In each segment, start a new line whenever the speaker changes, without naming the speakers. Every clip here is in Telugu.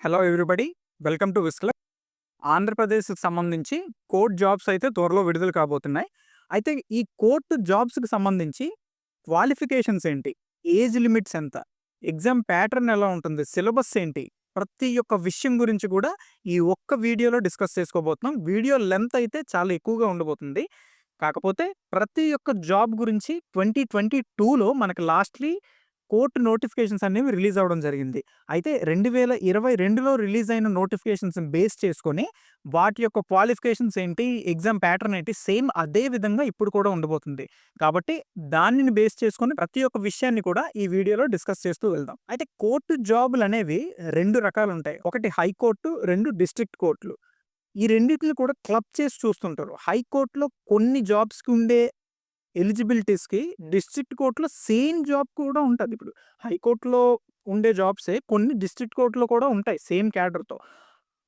హలో ఎవ్రీబడి వెల్కమ్ టు విస్క్లర్. ఆంధ్రప్రదేశ్కి సంబంధించి కోర్ట్ జాబ్స్ అయితే త్వరలో విడుదల కాబోతున్నాయి. అయితే ఈ కోర్టు జాబ్స్కి సంబంధించి క్వాలిఫికేషన్స్ ఏంటి? ఏజ్ లిమిట్స్ ఎంత? ఎగ్జామ్ ప్యాటర్న్ ఎలా ఉంటుంది? సిలబస్ ఏంటి? ప్రతి ఒక్క విషయం గురించి కూడా ఈ ఒక్క వీడియోలో డిస్కస్ చేసుకోబోతున్నాం. వీడియో లెంత్ అయితే చాలా ఎక్కువగా ఉండబోతుంది. కాకపోతే ప్రతి ఒక్క జాబ్ గురించి ట్వంటీ ట్వంటీ టూలో మనకి లాస్ట్లీ కోర్టు నోటిఫికేషన్స్ అనేవి రిలీజ్ అవ్వడం జరిగింది. అయితే రెండు వేల ఇరవై రెండులో రిలీజ్ అయిన నోటిఫికేషన్స్ బేస్ చేసుకొని వాటి యొక్క క్వాలిఫికేషన్స్ ఏంటి ఎగ్జామ్ ప్యాటర్న్ ఏంటి సేమ్ అదే విధంగా ఇప్పుడు కూడా ఉండబోతుంది. కాబట్టి దానిని బేస్ చేసుకొని ప్రతి ఒక్క విషయాన్ని కూడా ఈ వీడియోలో డిస్కస్ చేస్తూ వెళ్దాం. అయితే కోర్టు జాబులు అనేవి రెండు రకాలు ఉంటాయి. ఒకటి హైకోర్టు రెండు డిస్ట్రిక్ట్ కోర్టులు. ఈ రెండింటిని కూడా క్లబ్ చేసి చూస్తుంటారు. హైకోర్టులో కొన్ని జాబ్స్కి ఉండే ఎలిజిబిలిటీస్‌కి డిస్ట్రిక్ట్ కోర్టులో సేమ్ జాబ్ కూడా ఉంటుంది ఇప్పుడు. హైకోర్టులో ఉండే జాబ్సే కొన్ని డిస్ట్రిక్ట్ కోర్ట్‌లో కూడా ఉంటాయి సేమ్ క్యాడర్‌తో.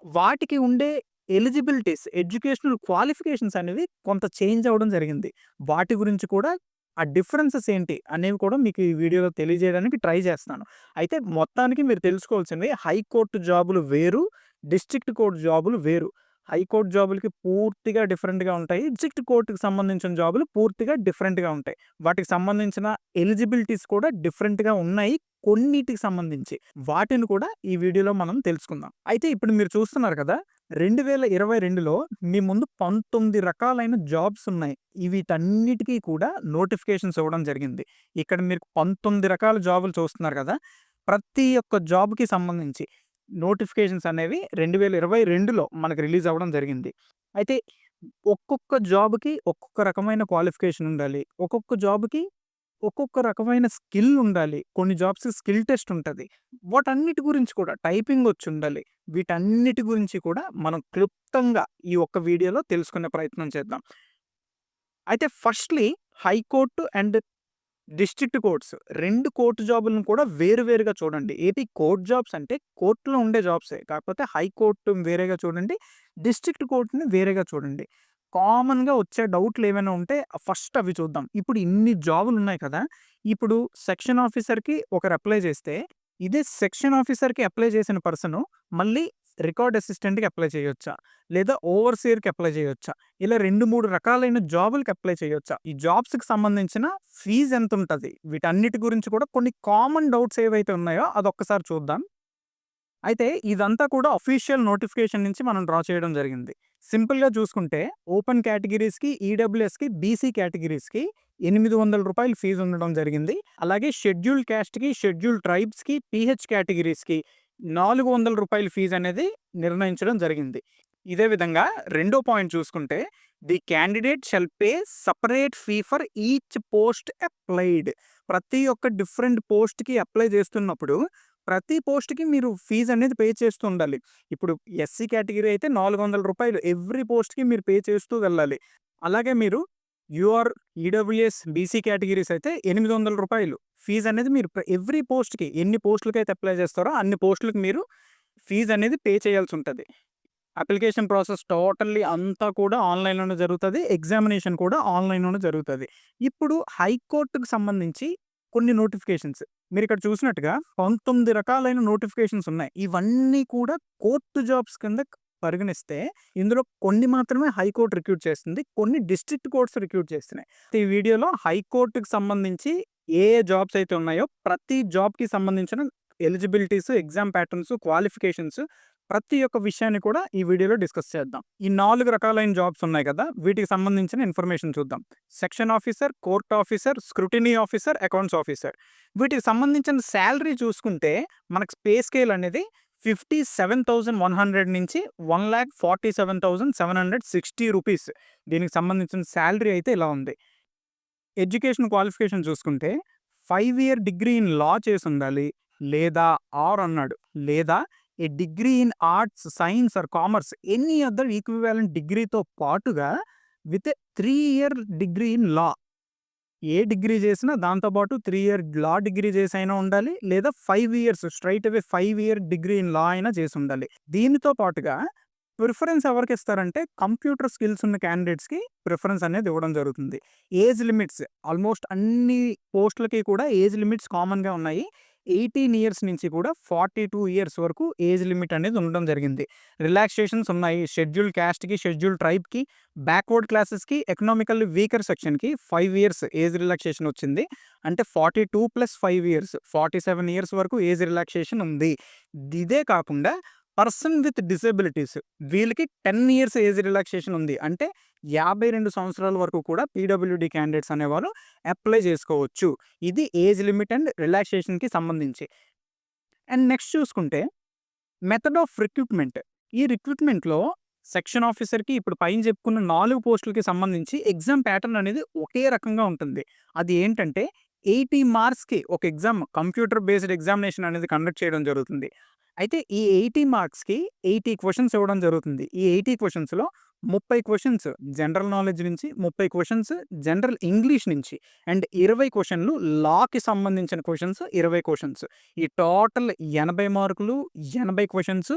వాటికి ఉండే ఎలిజిబిలిటీస్, ఎడ్యుకేషనల్ క్వాలిఫికేషన్స్ అనేవి కొంత చేంజ్ అవ్వడం జరిగింది. వాటి గురించి కూడా ఆ డిఫరెన్సెస్ ఏంటి అనేవి కూడా మీకు ఈ వీడియోలో తెలియజేయడానికి ట్రై చేస్తాను అయితే మొత్తానికి మీరు తెలుసుకోవాల్సినవి హైకోర్టు జాబులు వేరు, డిస్ట్రిక్ట్ కోర్ట్ జాబులు వేరు. హైకోర్టు జాబులకి పూర్తిగా డిఫరెంట్‌గా ఉంటాయి. డిస్ట్రిక్ట్ కోర్టుకి సంబంధించిన జాబులు పూర్తిగా డిఫరెంట్‌గా ఉంటాయి. వాటికి సంబంధించిన ఎలిజిబిలిటీస్ కూడా డిఫరెంట్‌గా ఉన్నాయి. కొన్నిటికి సంబంధించి. వాటిని కూడా ఈ వీడియోలో మనం తెలుసుకుందాం. అయితే ఇప్పుడు మీరు చూస్తున్నారు కదా! 2022లో మీ ముందు 19 రకాలైన జాబ్స్ ఉన్నాయి. వీటన్నిటికీ కూడా నోటిఫికేషన్స్ ఇవ్వడం జరిగింది. ఇక్కడ మీరు 19 రకాల జాబులు చూస్తున్నారు కదా! ప్రతి ఒక్క జాబ్‌కి సంబంధించి నోటిఫికేషన్స్ అనేవి 2022లో మనకు రిలీజ్ అవ్వడం జరిగింది. అయితే ఒక్కొక్క జాబ్‌కి ఒక్కొక్క రకమైన క్వాలిఫికేషన్ ఉండాలి. ఒక్కొక్క జాబ్‌కి ఒక్కొక్క రకమైన స్కిల్ ఉండాలి. కొన్ని జాబ్స్‌కి స్కిల్ టెస్ట్ ఉంటుంది వాటన్నిటి గురించి కూడా టైపింగ్ వచ్చి ఉండాలి. వీటన్నిటి గురించి కూడా మనం క్లుప్తంగా ఈ ఒక్క వీడియోలో తెలుసుకునే ప్రయత్నం చేద్దాం. అయితే firstly high court and district courts రెండు కోర్టు జాబులను కూడా వేరు వేరుగా చూడండి. ఏపీ కోర్ట్ జాబ్స్ అంటే కోర్టులో ఉండే జాబ్సే. కాకపోతే హైకోర్టు వేరేగా చూడండి. డిస్ట్రిక్ట్ కోర్టుని వేరేగా చూడండి. కామన్‌గా వచ్చే డౌట్‌లు ఏమైనా ఉంటే ఫస్ట్ అవి చూద్దాం. ఇప్పుడు ఇన్ని జాబులు ఉన్నాయి కదా! ఇప్పుడు సెక్షన్ ఆఫీసర్‌కి ఒకరు అప్లై చేస్తే, ఇదే సెక్షన్ ఆఫీసర్‌కి అప్లై చేసిన పర్సను మళ్ళీ రికార్డ్ అసిస్టెంట్‌కి అప్లై చేయొచ్చా? లేదా ఓవర్సీయర్కి అప్లై చేయొచ్చా? ఇలా 2, 3 రకాలైన జాబులకి అప్లై చేయొచ్చా? ఈ జాబ్స్‌కి సంబంధించిన ఫీజ్ ఉంటుంది వీటన్నిటి గురించి కూడా కొన్ని కామన్ డౌట్స్ ఏవైతే ఉన్నాయో అదొక్కసారి చూద్దాం. అయితే ఇదంతా కూడా అఫీషియల్ నోటిఫికేషన్ నుంచి మనం డ్రా చేయడం జరిగింది. సింపుల్‌గా చూసుకుంటే ఓపెన్ కేటగిరీస్‌కి, ఈడబ్ల్యూఎస్‌కి, బీసీ కేటగిరీస్‌కి రూ. 800 ఫీజ్ ఉండడం జరిగింది. అలాగే షెడ్యూల్డ్ క్యాస్ట్కి షెడ్యూల్డ్ ట్రైబ్స్‌కి, పీహెచ్ కేటగిరీస్‌కి నాలుగు వందల రూపాయల ఫీజు అనేది నిర్ణయించడం జరిగింది. ఇదే విధంగా రెండో పాయింట్ చూసుకుంటే the candidate shall pay separate fee for each post applied. ప్రతి ఒక్క డిఫరెంట్ పోస్ట్‌కి అప్లై చేస్తున్నప్పుడు ప్రతి పోస్ట్‌కి మీరు ఫీజు అనేది పే చేస్తూ ఉండాలి. ఇప్పుడు ఎస్సీ కేటగిరీ అయితే నాలుగు వందల రూపాయలు ఎవ్రీ పోస్ట్‌కి మీరు పే చేస్తూ వెళ్ళాలి. అలాగే మీరు యూఆర్, ఈడబ్ల్యూఎస్, బీసీ కేటగిరీస్ అయితే ఎనిమిది వందల రూపాయలు. ఫీజు అనేది మీరు ఎవ్రీ పోస్ట్‌కి ఎన్ని పోస్టులకైతే అప్లై చేస్తారో అన్ని పోస్టులకి మీరు ఫీజు అనేది పే చేయాల్సి ఉంటుంది. అప్లికేషన్ ప్రాసెస్ టోటల్లీ అంతా కూడా ఆన్‌లైన్‌లోనే జరుగుతుంది. ఎగ్జామినేషన్ కూడా ఆన్‌లైన్‌లోనే జరుగుతుంది. ఇప్పుడు హైకోర్టుకు సంబంధించి కొన్ని నోటిఫికేషన్స్. మీరు ఇక్కడ చూసినట్టుగా 19 రకాలైన నోటిఫికేషన్స్ ఉన్నాయి. ఇవన్నీ కూడా కోర్టు జాబ్స్ కింద పరిగణిస్తే ఇందులో కొన్ని మాత్రమే హైకోర్టు రిక్రూట్ చేస్తుంది. కొన్ని డిస్ట్రిక్ట్ కోర్ట్స్ రిక్రూట్ చేస్తున్నాయి. ఈ వీడియోలో హైకోర్టుకి సంబంధించి ఏ ఏ జాబ్స్ అయితే ఉన్నాయో ప్రతి జాబ్‌కి సంబంధించిన ఎలిజిబిలిటీస్, ఎగ్జామ్ ప్యాటర్న్స్, క్వాలిఫికేషన్స్ ప్రతి ఒక్క విషయాన్ని కూడా ఈ వీడియోలో డిస్కస్ చేద్దాం. ఈ నాలుగు రకాలైన జాబ్స్ ఉన్నాయి కదా! వీటికి సంబంధించిన ఇన్ఫర్మేషన్ చూద్దాం. Section officer, court officer, scrutiny officer, accounts officer. వీటికి సంబంధించిన శాలరీ చూసుకుంటే మనకు పే స్కేల్ అనేది 57,100 నుంచి 1,47,760 రూపీస్. దీనికి సంబంధించిన శాలరీ అయితే ఇలా ఉంది. ఎడ్యుకేషన్ క్వాలిఫికేషన్ చూసుకుంటే five year degree in law చేసుండాలి. లేదా ఆర్ అన్నాడు. లేదా a degree in arts, science or commerce any other equivalent డిగ్రీతో పాటుగా with a 3 year degree in law. A degree చేసినా దాంతో పాటు 3 ఇయర్ లా డిగ్రీ చేసి అయినా ఉండాలి. లేదా five years straight away five year degree in law అయినా చేసి ఉండాలి దీనితో పాటుగా ప్రిఫరెన్స్ ఎవరికి ఇస్తారంటే కంప్యూటర్ స్కిల్స్ ఉన్న క్యాండిడేట్స్‌కి ప్రిఫరెన్స్ అనేది ఇవ్వడం జరుగుతుంది. ఏజ్ లిమిట్స్ ఆల్మోస్ట్ అన్ని పోస్టులకి కూడా ఏజ్ లిమిట్స్ కామన్‌గా ఉన్నాయి. ఎయిటీన్ ఇయర్స్ నుంచి కూడా ఫార్టీ టూ ఇయర్స్ వరకు ఏజ్ లిమిట్ అనేది ఉండడం జరిగింది. రిలాక్సేషన్స్ ఉన్నాయి. షెడ్యూల్ క్యాస్ట్కి షెడ్యూల్ ట్రైబ్కి బ్యాక్వర్డ్ క్లాసెస్కి ఎకనామికల్ వీకర్ సెక్షన్కి ఫైవ్ ఇయర్స్ ఏజ్ రిలాక్సేషన్ వచ్చింది. అంటే forty two plus five years forty seven years వరకు ఏజ్ రిలాక్సేషన్ ఉంది. ఇదే కాకుండా పర్సన్ విత్ డిసేబిలిటీస్ వీళ్ళకి టెన్ ఇయర్స్ ఏజ్ రిలాక్సేషన్ ఉంది. అంటే యాభై రెండు సంవత్సరాల వరకు కూడా పీడబ్ల్యూడి క్యాండిడేట్స్ అనేవారు అప్లై చేసుకోవచ్చు. ఇది ఏజ్ లిమిట్ అండ్ రిలాక్సేషన్కి సంబంధించి. అండ్ నెక్స్ట్ చూసుకుంటే మెథడ్ ఆఫ్ రిక్రూట్మెంట్. ఈ రిక్రూట్మెంట్లో సెక్షన్ ఆఫీసర్కి ఇప్పుడు పైన చెప్పుకున్న నాలుగు పోస్టులకి సంబంధించి ఎగ్జామ్ ప్యాటర్న్ అనేది ఒకే రకంగా ఉంటుంది. అది ఏంటంటే ఎయిటీ మార్క్స్కి ఒక ఎగ్జామ్ కంప్యూటర్ బేస్డ్ ఎగ్జామినేషన్ అనేది కండక్ట్ చేయడం జరుగుతుంది. అయితే ఈ ఎయిటీ మార్క్స్కి ఎయిటీ క్వశ్చన్స్ ఇవ్వడం జరుగుతుంది. ఈ ఎయిటీ క్వశ్చన్స్లో ముప్పై క్వశ్చన్స్ జనరల్ నాలెడ్జ్ నుంచి ముప్పై క్వశ్చన్స్ జనరల్ ఇంగ్లీష్ నుంచి అండ్ ఇరవై క్వశ్చన్లు లాకి సంబంధించిన క్వశ్చన్స్ ఇరవై క్వశ్చన్స్ ఈ టోటల్ ఎనభై మార్కులు ఎనభై క్వశ్చన్స్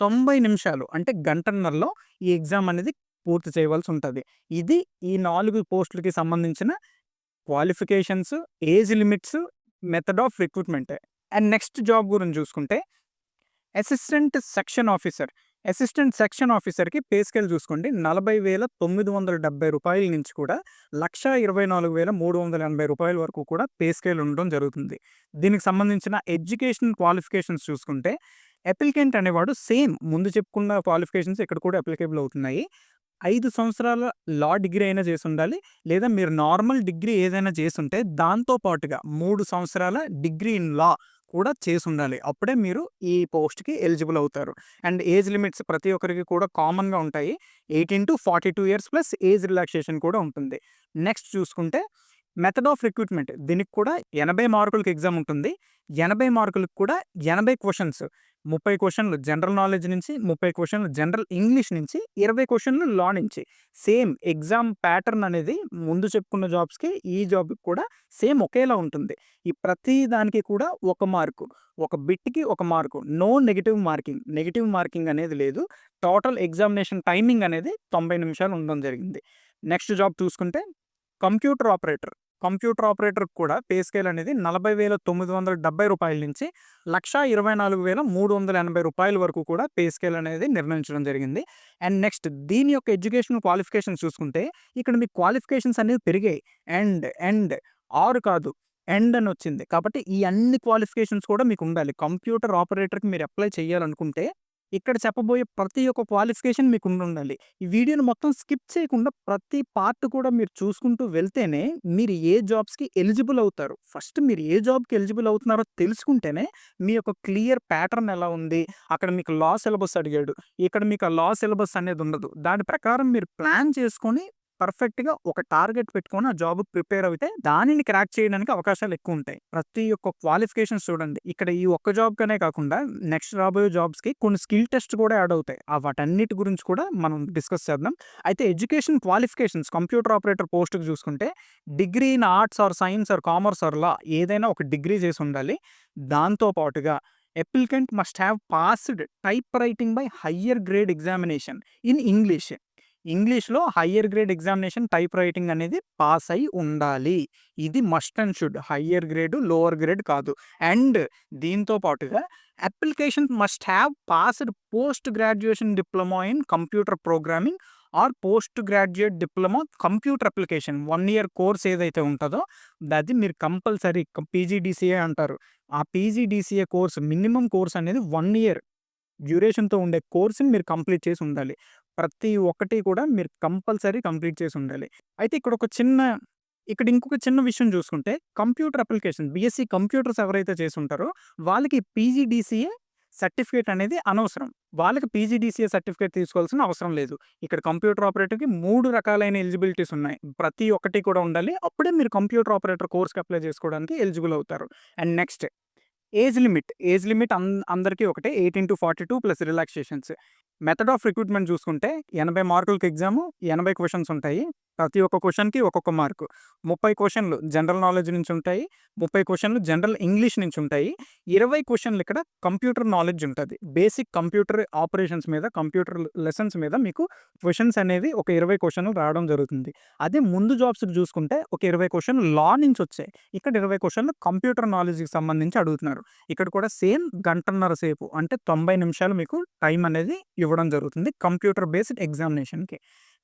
తొంభై నిమిషాలు అంటే గంటన్నరలో ఈ ఎగ్జామ్ అనేది పూర్తి చేయవలసి ఉంటుంది. ఇది ఈ నాలుగు పోస్టులకి సంబంధించిన qualifications age limits method of recruitment. And next job గురించి చూసుకుంటే assistant section officer. Assistant section ఆఫీసర్కి పే స్కేల్ చూసుకోండి. నలభై వేల తొమ్మిది వందల డెబ్బై రూపాయల నుంచి కూడా లక్ష ఇరవై నాలుగు వేల మూడు వందల ఎనభై రూపాయల వరకు కూడా పే స్కేల్ ఉండడం జరుగుతుంది. దీనికి సంబంధించిన ఎడ్యుకేషన్ క్వాలిఫికేషన్స్ చూసుకుంటే అప్లికెంట్ అనేవాడు సేమ్ ముందు చెప్పుకున్న క్వాలిఫికేషన్స్ ఇక్కడ కూడా అప్లికేబుల్ అవుతున్నాయి. ఐదు సంవత్సరాల లా డిగ్రీ అయినా చేసి ఉండాలి లేదా మీరు నార్మల్ డిగ్రీ ఏదైనా చేసుంటే దాంతో పాటుగా మూడు సంవత్సరాల డిగ్రీ ఇన్ లా కూడా చేసి ఉండాలి అప్పుడే మీరు ఈ పోస్ట్కి ఎలిజిబుల్ అవుతారు. అండ్ ఏజ్ లిమిట్స్ ప్రతి ఒక్కరికి కూడా కామన్గా ఉంటాయి. Eighteen to forty two years plus age relaxation కూడా ఉంటుంది. నెక్స్ట్ చూసుకుంటే మెథడ్ ఆఫ్ రిక్రూట్మెంట్ దీనికి కూడా ఎనభై మార్కులకు ఎగ్జామ్ ఉంటుంది. ఎనభై మార్కులకు కూడా ఎనభై క్వశ్చన్స్ ముప్పై క్వశ్చన్లు జనరల్ నాలెడ్జ్ నుంచి ముప్పై క్వశ్చన్లు జనరల్ ఇంగ్లీష్ నుంచి ఇరవై క్వశ్చన్లు లా నుంచి. సేమ్ ఎగ్జామ్ ప్యాటర్న్ అనేది ముందు చెప్పుకున్న జాబ్స్కి ఈ జాబ్కి కూడా సేమ్ ఒకేలా ఉంటుంది. ఈ ప్రతి దానికి కూడా ఒక మార్కు ఒక బిట్కి ఒక mark no negative marking negative marking అనేది లేదు. టోటల్ ఎగ్జామినేషన్ టైమింగ్ అనేది తొంభై నిమిషాలు ఉండడం జరిగింది. నెక్స్ట్ జాబ్ చూసుకుంటే కంప్యూటర్ ఆపరేటర్ కంప్యూటర్ ఆపరేటర్ కూడా పే స్కేల్ అనేది నలభై వేల తొమ్మిది వందల డెబ్బై రూపాయల నుంచి లక్ష ఇరవై నాలుగు వేల మూడు వందల ఎనభై రూపాయల వరకు కూడా పే స్కేల్ అనేది నిర్ణయించడం జరిగింది. అండ్ నెక్స్ట్ దీని యొక్క ఎడ్యుకేషన్ క్వాలిఫికేషన్ చూసుకుంటే ఇక్కడ మీ క్వాలిఫికేషన్స్ అనేవి పెరిగాయి. అండ్ అండ్ ఆరు కాదు ఎండ్ అని వచ్చింది. కాబట్టి ఈ అన్ని క్వాలిఫికేషన్స్ కూడా మీకు ఉండాలి. కంప్యూటర్ ఆపరేటర్కి మీరు అప్లై చేయాలనుకుంటే ఇక్కడ చెప్పబోయే ప్రతి ఒక్క క్వాలిఫికేషన్ మీకు ఉండాలి ఈ వీడియోని మొత్తం స్కిప్ చేయకుండా ప్రతి పార్ట్ కూడా మీరు చూసుకుంటూ వెళ్తేనే మీరు ఏ జాబ్స్కి ఎలిజిబుల్ అవుతారు. ఫస్ట్ మీరు ఏ జాబ్కి ఎలిజిబుల్ అవుతున్నారో తెలుసుకుంటేనే మీ యొక్క క్లియర్ ప్యాటర్న్ ఎలా ఉంది అక్కడ మీకు లా సిలబస్ అడిగాడు. ఇక్కడ మీకు ఆ లా సిలబస్ అనేది ఉండదు. దాని ప్రకారం మీరు ప్లాన్ చేసుకొని పర్ఫెక్ట్‌గా ఒక టార్గెట్ పెట్టుకొని ఆ జాబ్ ప్రిపేర్ అయితే దానిని క్రాక్ చేయడానికి అవకాశాలు ఎక్కువ ఉంటాయి. ప్రతి ఒక్క క్వాలిఫికేషన్స్ చూడండి. ఇక్కడ ఈ ఒక్క జాబ్‌కనే కాకుండా నెక్స్ట్ రాబోయే జాబ్స్‌కి కొన్ని స్కిల్ టెస్ట్ కూడా యాడ్ అవుతాయి. ఆ వాటన్నిటి గురించి కూడా మనం డిస్కస్ చేద్దాం. అయితే ఎడ్యుకేషన్ క్వాలిఫికేషన్స్ కంప్యూటర్ ఆపరేటర్ పోస్ట్‌కి చూసుకుంటే degree in arts or science or commerce or law ఏదైనా ఒక డిగ్రీ చేసి ఉండాలి. దాంతో పాటుగా applicant must have passed type writing by higher grade examination in English. ఇంగ్లీష్‌లో higher grade examination type writing అనేది పాస్ అయ్యి ఉండాలి. ఇది must and should. Higher grade, lower grade కాదు. అండ్ దీంతో పాటుగా application must have passed post graduation diploma in computer programming or post graduate diploma computer application. One year course ఏదైతే ఉంటుందో అది మీరు కంపల్సరీ పీజీడీసీఏ అంటారు. ఆ పీజీడీసీఏ కోర్స్ మినిమమ్ కోర్స్ అనేది వన్ ఇయర్ డ్యూరేషన్‌తో ఉండే కోర్స్‌ని మీరు కంప్లీట్ చేసి ఉండాలి. ప్రతి ఒక్కటి కూడా మీరు కంపల్సరీ కంప్లీట్ చేసి ఉండాలి. అయితే ఇక్కడ ఒక చిన్న ఇక్కడ ఇంకొక చిన్న విషయం చూసుకుంటే కంప్యూటర్ అప్లికేషన్ బీఎస్సీ కంప్యూటర్స్ ఎవరైతే చేస్తుంటారో వాళ్ళకి పీజీడీసీఏ సర్టిఫికేట్ అనేది అనవసరం. వాళ్ళకి పీజీడీసీఏ సర్టిఫికేట్ తీసుకోవాల్సిన అవసరం లేదు. ఇక్కడ కంప్యూటర్ ఆపరేటర్‌కి మూడు రకాలైన ఎలిజిబిలిటీస్ ఉన్నాయి. ప్రతి ఒక్కటి కూడా ఉండాలి. అప్పుడే మీరు కంప్యూటర్ ఆపరేటర్ కోర్స్‌కి అప్లై చేసుకోవడానికి ఎలిజిబుల్ అవుతారు. And next age limit. Age limit అందరికీ ఒకటే 18-42 plus relaxations. Method of recruitment చూసుకుంటే ఎనభై మార్కులకి ఎగ్జామ్ ఎనభై క్వశ్చన్స్ ఉంటాయి. ప్రతి ఒక్క క్వశ్చన్కి ఒక్కొక్క మార్కు ముప్పై క్వశ్చన్లు జనరల్ నాలెడ్జ్ నుంచి ఉంటాయి. ముప్పై క్వశ్చన్లు జనరల్ ఇంగ్లీష్ నుంచి ఉంటాయి. ఇరవై క్వశ్చన్లు ఇక్కడ కంప్యూటర్ నాలెడ్జ్ ఉంటుంది. బేసిక్ కంప్యూటర్ ఆపరేషన్స్ మీద కంప్యూటర్ లెసన్స్ మీద మీకు క్వశ్చన్స్ అనేవి ఒక ఇరవై క్వశ్చన్లు రావడం జరుగుతుంది. అదే ముందు జాబ్స్ చూసుకుంటే ఒక ఇరవై క్వశ్చన్లు లా నుంచి వచ్చాయి. ఇక్కడ ఇరవై క్వశ్చన్లు కంప్యూటర్ నాలెడ్జ్కి సంబంధించి అడుగుతున్నారు. ఇక్కడ కూడా సేమ్ గంటన్నర సేపు అంటే తొంభై నిమిషాలు మీకు టైం అనేది ఇవ్వడం జరుగుతుంది కంప్యూటర్ బేస్డ్ ఎగ్జామినేషన్కి.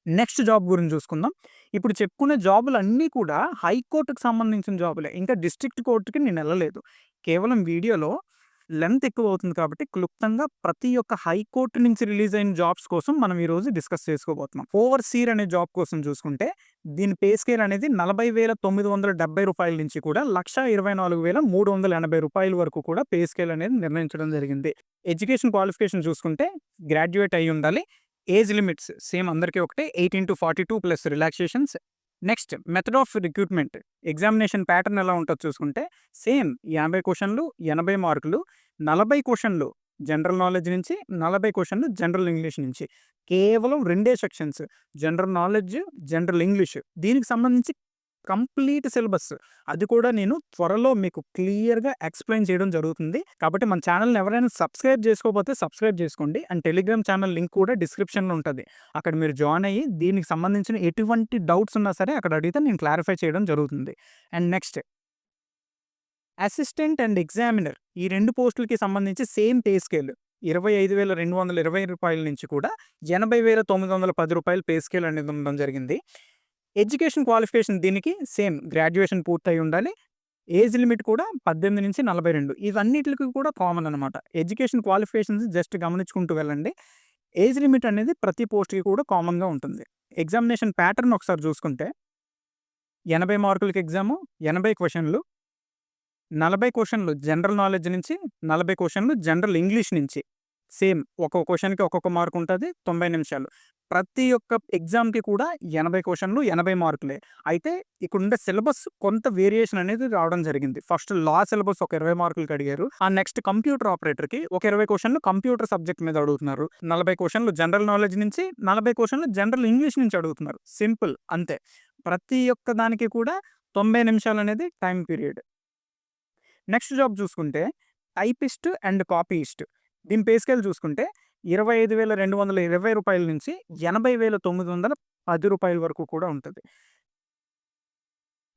నెక్స్ట్ జాబ్ గురించి చూసుకుందాం. ఇప్పుడు చెప్పుకునే జాబులు అన్నీ కూడా హైకోర్టుకు సంబంధించిన జాబులే. ఇంకా డిస్ట్రిక్ట్ కోర్టుకి నేను వెళ్ళలేదు. కేవలం వీడియోలో లెంత్ ఎక్కువ అవుతుంది కాబట్టి క్లుప్తంగా ప్రతి ఒక్క హైకోర్టు నుంచి రిలీజ్ అయిన జాబ్స్ కోసం మనం ఈరోజు డిస్కస్ చేసుకోబోతున్నాం. ఓవర్ సీర్ అనే జాబ్ కోసం చూసుకుంటే దీని పే స్కేల్ అనేది నలభై వేల తొమ్మిది వందల డెబ్బై రూపాయల నుంచి కూడా లక్ష ఇరవై నాలుగు వేల మూడు వందల ఎనభై రూపాయల వరకు కూడా పే స్కేల్ అనేది నిర్ణయించడం జరిగింది. ఎడ్యుకేషన్ క్వాలిఫికేషన్ చూసుకుంటే గ్రాడ్యుయేట్ అయి ఉండాలి ఏజ్ లిమిట్స్ సేమ్ అందరికీ ఒకటే. Eighteen to forty two plus relaxations next method of recruitment. Examination pattern ఎలా ఉంటుందో చూసుకుంటే సేమ్ యాభై క్వశ్చన్లు ఎనభై మార్కులు నలభై క్వశ్చన్లు జనరల్ నాలెడ్జ్ నుంచి నలభై క్వశ్చన్లు జనరల్ ఇంగ్లీష్ నుంచి. కేవలం రెండే sections general knowledge general English. దీనికి సంబంధించి కంప్లీట్ సిలబస్. అది కూడా నేను త్వరలో మీకు క్లియర్గా ఎక్స్ప్లెయిన్ చేయడం జరుగుతుంది. కాబట్టి మన ఛానల్ని ఎవరైనా సబ్స్క్రైబ్ చేసుకోకపోతే సబ్స్క్రైబ్ చేసుకోండి. అండ్ టెలిగ్రామ్ ఛానల్ లింక్ కూడా డిస్క్రిప్షన్లో ఉంటుంది. అక్కడ మీరు జాయిన్ అయ్యి దీనికి సంబంధించిన ఎటువంటి డౌట్స్ ఉన్నా సరే అక్కడ అడిగితే నేను క్లారిఫై చేయడం జరుగుతుంది. And next. Assistant and examiner ఈ రెండు పోస్టులకి సంబంధించి సేమ్ పే స్కేల్. ఇరవై ఐదు వేల రెండు వందల ఇరవై రూపాయల నుంచి కూడా ఎనభై వేల తొమ్మిది వందల పది రూపాయలు పే స్కేల్ అనేది ఉండడం జరిగింది. ఎడ్యుకేషన్ క్వాలిఫికేషన్ దీనికి సేమ్ గ్రాడ్యుయేషన్ పూర్తయి ఉండాలి. ఏజ్ లిమిట్ కూడా పద్దెనిమిది నుంచి నలభై రెండు. ఇవన్నిటికి కూడా కామన్ అనమాట ఎడ్యుకేషన్ క్వాలిఫికేషన్స్ జస్ట్ గమనించుకుంటూ వెళ్ళండి. ఏజ్ లిమిట్ అనేది ప్రతి పోస్ట్కి కూడా కామన్గా ఉంటుంది. ఎగ్జామినేషన్ ప్యాటర్న్ ఒకసారి చూసుకుంటే ఎనభై మార్కులకి ఎగ్జాము ఎనభై క్వశ్చన్లు నలభై క్వశ్చన్లు జనరల్ నాలెడ్జ్ నుంచి నలభై క్వశ్చన్లు జనరల్ ఇంగ్లీష్ నుంచి. సేమ్ ఒక్కొక్క క్వశ్చన్కి ఒక్కొక్క మార్క్ ఉంటుంది తొంభై నిమిషాలు ప్రతి ఒక్క ఎగ్జామ్‌కి కూడా ఎనభై క్వశ్చన్‌లు, ఎనభై మార్కులే. అయితే ఇక్కడుండే సిలబస్ కొంత వేరియేషన్ అనేది రావడం జరిగింది. ఫస్ట్ లా సిలబస్ ఒక ఇరవై మార్కులకి అడిగారు. ఆ నెక్స్ట్ కంప్యూటర్ ఆపరేటర్‌కి ఒక ఇరవై క్వశ్చన్‌లు కంప్యూటర్ సబ్జెక్ట్ మీద అడుగుతున్నారు. నలభై క్వశ్చన్‌లు జనరల్ నాలెడ్జ్ నుంచి, నలభై క్వశ్చన్‌లు జనరల్ ఇంగ్లీష్ నుంచి అడుగుతున్నారు. సింపుల్ అంతే. ప్రతి ఒక్క దానికి కూడా తొంభై నిమిషాలు అనేది టైం పీరియడ్. నెక్స్ట్ జాబ్ చూసుకుంటే టైపిస్ట్ అండ్ కాపీయిస్ట్. దీని పే స్కేల్ చూసుకుంటే ఇరవై ఐదు వేల రెండు వందల ఇరవై రూపాయల నుంచి ఎనభై వేల తొమ్మిది వందల పది రూపాయల వరకు కూడా ఉంటుంది.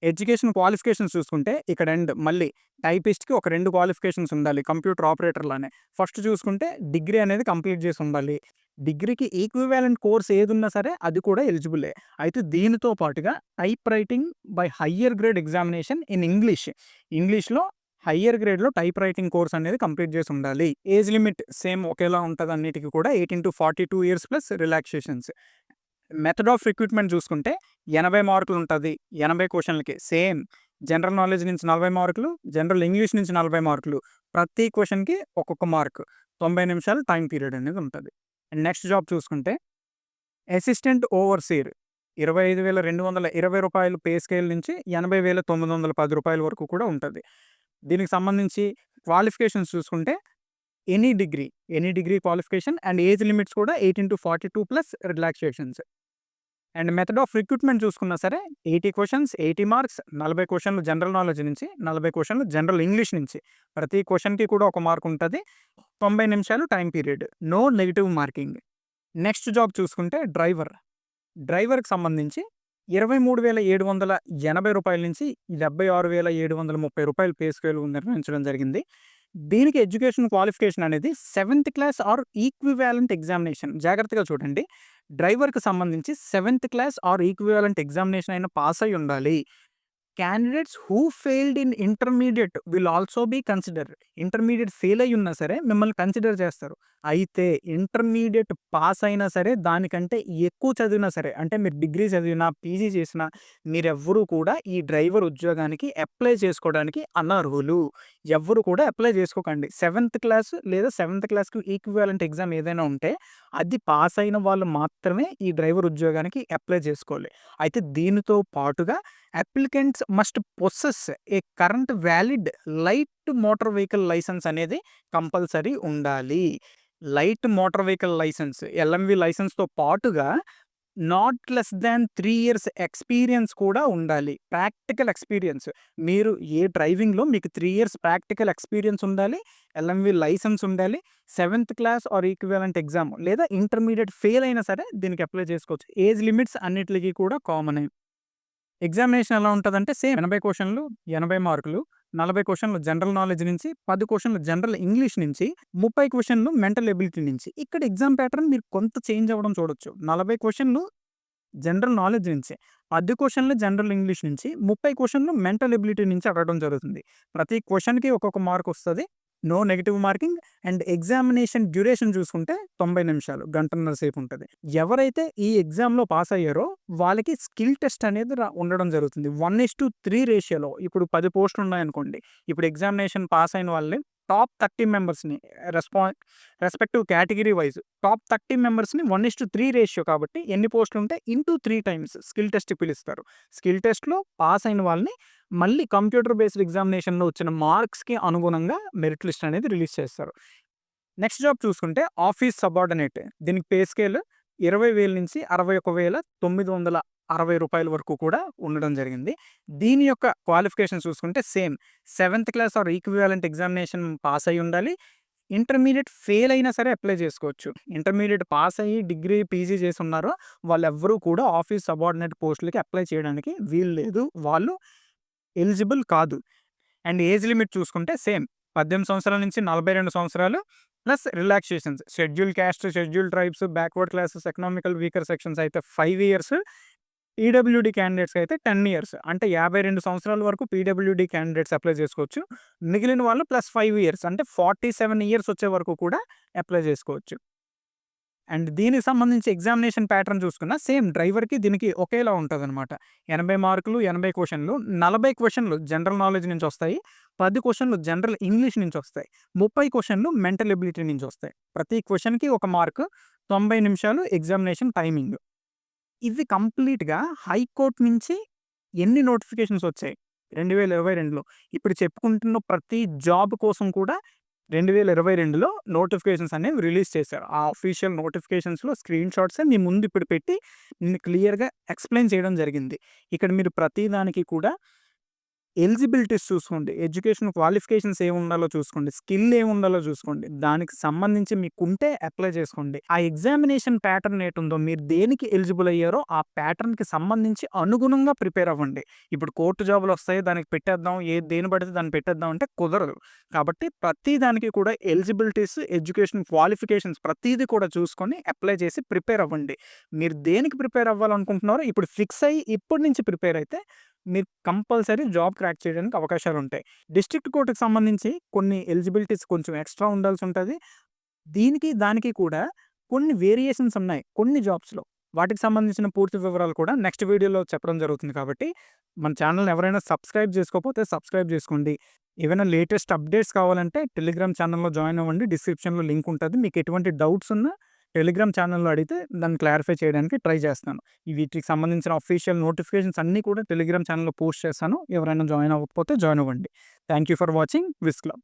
ఎడ్యుకేషన్ క్వాలిఫికేషన్స్ చూసుకుంటే ఇక్కడ ఎండ్ మళ్ళీ టైపిస్ట్కి ఒక రెండు క్వాలిఫికేషన్స్ ఉండాలి కంప్యూటర్ ఆపరేటర్లానే ఫస్ట్ చూసుకుంటే డిగ్రీ అనేది కంప్లీట్ చేసి ఉండాలి. డిగ్రీకి ఈక్వివాలెంట్ కోర్స్ ఏది ఉన్నా సరే అది కూడా ఎలిజిబులే. అయితే దీనితో పాటుగా type writing by higher grade examination in English. ఇంగ్లీష్లో హయ్యర్ గ్రేడ్‌లో టైప్ రైటింగ్ కోర్స్ అనేది కంప్లీట్ చేసి ఉండాలి. ఏజ్ లిమిట్ సేమ్ ఒకేలా ఉంటుంది అన్నిటికీ కూడా eighteen to forty two years plus relaxations. Method of recruitment చూసుకుంటే ఎనభై మార్కులు ఉంటుంది ఎనభై క్వశ్చన్‌లకి సేమ్ జనరల్ నాలెడ్జ్ నుంచి నలభై మార్కులు, జనరల్ ఇంగ్లీష్ నుంచి నలభై మార్కులు. ప్రతి క్వశ్చన్‌కి ఒక్కొక్క మార్క్. తొంభై నిమిషాలు టైం పీరియడ్ అనేది ఉంటది. నెక్స్ట్ జాబ్ చూసుకుంటే అసిస్టెంట్ ఓవర్‌సీర్ ఇరవై ఐదు వేల రెండు వందల ఇరవై రూపాయలు పే స్కేల్ నుంచి ఎనభై వేల తొమ్మిది వందల పది రూపాయల వరకు కూడా ఉంటుంది దీనికి సంబంధించి క్వాలిఫికేషన్స్ చూసుకుంటే any degree any degree qualification and age limits కూడా eighteen to forty two plus relaxations. And method of recruitment చూసుకున్నా సరే ఎయిటీ క్వశ్చన్స్ ఎయిటీ మార్క్స్ నలభై క్వశ్చన్లు జనరల్ నాలెడ్జ్ నుంచి నలభై క్వశ్చన్లు జనరల్ ఇంగ్లీష్ నుంచి. ప్రతి క్వశ్చన్కి కూడా ఒక మార్క్ ఉంటుంది. తొంభై నిమిషాలు time period. No negative marking. Next job చూసుకుంటే డ్రైవర్. డ్రైవర్కి సంబంధించి ఇరవై మూడు వేల ఏడు వందల ఎనభై రూపాయల నుంచి డెబ్బై ఆరు వేల ఏడు వందల ముప్పై రూపాయలు పే స్కేల్ నిర్ణయించడం జరిగింది. దీనికి ఎడ్యుకేషన్ క్వాలిఫికేషన్ అనేది seventh class or equivalent examination. జాగ్రత్తగా చూడండి. డ్రైవర్కి సంబంధించి seventh class or equivalent examination అయినా పాస్ అయి ఉండాలి. Candidates who failed in intermediate will also be consider intermediate fail అయి ఉన్నా సరే మిమ్మల్ని కన్సిడర్ చేస్తారు. అయితే ఇంటర్మీడియట్ పాస్ అయినా సరే దానికంటే ఎక్కువ చదివినా సరే అంటే మీరు డిగ్రీ చదివినా పీజీ చేసినా మీరెవ్వరూ కూడా ఈ డ్రైవర్ ఉద్యోగానికి అప్లై చేసుకోవడానికి అనర్హులు. ఎవ్వరు కూడా అప్లై చేసుకోకండి. సెవెంత్ క్లాస్ లేదా సెవెంత్ క్లాస్కి ఈక్వాలెంట్ ఎగ్జామ్ ఏదైనా ఉంటే అది పాస్ అయిన వాళ్ళు మాత్రమే ఈ డ్రైవర్ ఉద్యోగానికి అప్లై చేసుకోవాలి. అయితే దీనితో పాటుగా applicants must process a current valid light motor vehicle licence అనేది కంపల్సరీ ఉండాలి light motor vehicle licence LMV లైసెన్స్‌తో పాటుగా not less than three years experience కూడా ఉండాలి. Practical experience. మీరు ఏ డ్రైవింగ్‌లో మీకు త్రీ ఇయర్స్ ప్రాక్టికల్ ఎక్స్‌పీరియన్స్ ఉండాలి. ఎల్ఎంవి లైసెన్స్ ఉండాలి. Seventh class or equivalent exam లేదా ఇంటర్మీడియట్ ఫెయిల్ అయినా సరే దీనికి అప్లై చేసుకోవచ్చు. ఏజ్ లిమిట్స్ అన్నిటికీ కూడా కామనే. ఎగ్జామినేషన్ ఎలా ఉంటుందంటే సేమ్ ఎనభై క్వశ్చన్లు ఎనభై మార్కులు. నలభై క్వశ్చన్లు జనరల్ నాలెడ్జ్ నుంచి, పది క్వశ్చన్లు జనరల్ ఇంగ్లీష్ నుంచి, ముప్పై క్వశ్చన్లు మెంటల్ ఎబిలిటీ నుంచి. ఇక్కడ ఎగ్జామ్ ప్యాటర్న్ మీరు కొంత చేంజ్ అవ్వడం చూడొచ్చు. నలభై క్వశ్చన్లు జనరల్ నాలెడ్జ్ నుంచి, పది క్వశ్చన్లు జనరల్ ఇంగ్లీష్ నుంచి, ముప్పై క్వశ్చన్లు మెంటల్ ఎబిలిటీ నుంచి అడగడం జరుగుతుంది. ప్రతి క్వశ్చన్కి ఒక్కొక్క మార్క్ వస్తుంది no negative marking and examination duration చూసుకుంటే 90 నిమిషాలు. గంటన్నర సేపు ఉంటుంది ఎవరైతే ఈ ఎగ్జామ్‌లో పాస్ అయ్యారో వాళ్ళకి స్కిల్ టెస్ట్ అనేది ఉండడం జరుగుతుంది. 1:3 రేషియోలో ఇప్పుడు పది పోస్టులు ఉన్నాయనుకోండి. ఇప్పుడు ఎగ్జామినేషన్ పాస్ అయిన వాళ్ళని టాప్ 30 మెంబర్స్‌ని రెస్పా రెస్పెక్టివ్ కేటగిరీ వైజ్ టాప్ 30 మెంబర్స్‌ని 1:3 రేషియో కాబట్టి ఎన్ని పోస్టులు ఉంటే into three times skill test పిలుస్తారు. స్కిల్ టెస్ట్‌లో పాస్ అయిన వాళ్ళని మళ్ళీ కంప్యూటర్ బేస్డ్ ఎగ్జామినేషన్‌లో వచ్చిన మార్క్స్‌కి అనుగుణంగా మెరిట్ లిస్ట్ అనేది రిలీజ్ చేస్తారు. నెక్స్ట్ జాబ్ చూసుకుంటే ఆఫీస్ సబార్డినేట్. దీనికి పే స్కేల్ 20,000 నుంచి 61,960 వరకు కూడా ఉండడం జరిగింది. దీని యొక్క క్వాలిఫికేషన్ చూసుకుంటే same seventh class or equivalent examination pass అయ్యి ఉండాలి. ఇంటర్మీడియట్ ఫెయిల్ అయినా సరే అప్లై చేసుకోవచ్చు. ఇంటర్మీడియట్ పాస్ అయ్యి డిగ్రీ, పీజీ చేసి ఉన్నారో వాళ్ళెవ్వరూ కూడా ఆఫీస్ సబార్డినేట్ పోస్టులకి అప్లై చేయడానికి వీలు లేదు. వాళ్ళు ఎలిజిబుల్ కాదు. అండ్ ఏజ్ లిమిట్ చూసుకుంటే సేమ్ 18 సంవత్సరాల నుంచి 42 సంవత్సరాలు plus relaxations. Schedule caste schedule tribes, backward classes, economical weaker sections అయితే ఫైవ్ ఇయర్స్. ఈడబ్ల్యూడి క్యాండిడేట్స్‌కి అయితే 10 ఇయర్స్. అంటే 52 సంవత్సరాల వరకు పీడబ్ల్యూడి క్యాండిడేట్స్ అప్లై చేసుకోవచ్చు. మిగిలిన వాళ్ళు ప్లస్ ఫైవ్ ఇయర్స్ అంటే 47 ఇయర్స్ వచ్చే వరకు కూడా అప్లై చేసుకోవచ్చు. అండ్ దీనికి సంబంధించి ఎగ్జామినేషన్ ప్యాటర్న్ చూసుకున్నా సేమ్ డ్రైవర్‌కి దీనికి ఒకేలా ఉంటుందనమాట ఎనభై మార్కులు, ఎనభై క్వశ్చన్లు నలభై క్వశ్చన్లు జనరల్ నాలెడ్జ్ నుంచి వస్తాయి. పది క్వశ్చన్లు జనరల్ ఇంగ్లీష్ నుంచి వస్తాయి. ముప్పై క్వశ్చన్లు మెంటల్ ఎబిలిటీ నుంచి వస్తాయి. ప్రతి క్వశ్చన్కి ఒక మార్క్. 90 నిమిషాలు ఎగ్జామినేషన్ టైమింగ్. ఇది కంప్లీట్‌గా హైకోర్ట్ నుంచి ఎన్ని నోటిఫికేషన్స్ వచ్చాయి 2022లో ఇప్పుడు చెప్పుకుంటున్న ప్రతి జాబ్ కోసం కూడా 2022లో నోటిఫికేషన్స్ అనేవి రిలీజ్ చేశారు. ఆ అఫీషియల్ నోటిఫికేషన్స్‌లో స్క్రీన్ షాట్సే మీ ముందు ఇప్పుడు పెట్టి నేను క్లియర్‌గా ఎక్స్‌ప్లెయిన్ చేయడం జరిగింది. ఇక్కడ మీరు ప్రతి దానికి కూడా ఎలిజిబిలిటీస్ చూసుకోండి. ఎడ్యుకేషన్ క్వాలిఫికేషన్స్ ఏముండాలో చూసుకోండి. స్కిల్ ఏముండాలో చూసుకోండి. దానికి సంబంధించి మీకుంటే అప్లై చేసుకోండి. ఆ ఎగ్జామినేషన్ ప్యాటర్న్ ఏటుందో మీరు దేనికి ఎలిజిబుల్ అయ్యారో ఆ ప్యాటర్న్‌కి సంబంధించి అనుగుణంగా ప్రిపేర్ అవ్వండి. ఇప్పుడు కోర్టు జాబులు వస్తాయి దానికి పెట్టేద్దాం. ఏది దేని పడితే దాన్ని పెట్టేద్దాం అంటే కుదరదు. కాబట్టి ప్రతి దానికి కూడా ఎలిజిబిలిటీస్, ఎడ్యుకేషన్ క్వాలిఫికేషన్స్ ప్రతిదీ కూడా చూసుకొని అప్లై చేసి ప్రిపేర్ అవ్వండి. మీరు దేనికి ప్రిపేర్ అవ్వాలనుకుంటున్నారో ఇప్పుడు ఫిక్స్ అయ్యి ఇప్పటి నుంచి ప్రిపేర్ అయితే మీరు కంపల్సరీ జాబ్ క్రాక్ చేయడానికి అవకాశాలు ఉంటాయి డిస్ట్రిక్ట్ కోర్టుకు సంబంధించి కొన్ని ఎలిజిబిలిటీస్ కొంచెం ఎక్స్‌ట్రా ఉండాల్సి ఉంటుంది దీనికి, దానికి కూడా కొన్ని వేరియేషన్స్ ఉన్నాయి కొన్ని జాబ్స్‌లో. వాటికి సంబంధించిన పూర్తి వివరాలు కూడా నెక్స్ట్ వీడియోలో చెప్పడం జరుగుతుంది కాబట్టి మన ఛానల్ని ఎవరైనా సబ్స్క్రైబ్ చేసుకోకపోతే సబ్స్క్రైబ్ చేసుకోండి. ఏవైనా లేటెస్ట్ అప్డేట్స్ కావాలంటే టెలిగ్రామ్ ఛానల్లో జాయిన్ అవ్వండి. డిస్క్రిప్షన్‌లో లింక్ ఉంటుంది మీకు ఎటువంటి డౌట్స్ ఉన్నా టెలిగ్రామ్ ఛానల్లో అడిగితే దాన్ని క్లారిఫై చేయడానికి ట్రై చేస్తాను. వీటికి సంబంధించిన అఫీషియల్ నోటిఫికేషన్స్ అన్నీ కూడా టెలిగ్రామ్ ఛానల్లో పోస్ట్ చేస్తాను. ఎవరైనా జాయిన్ అవ్వకపోతే జాయిన్ అవ్వండి. Thank you for watching Wiz Club.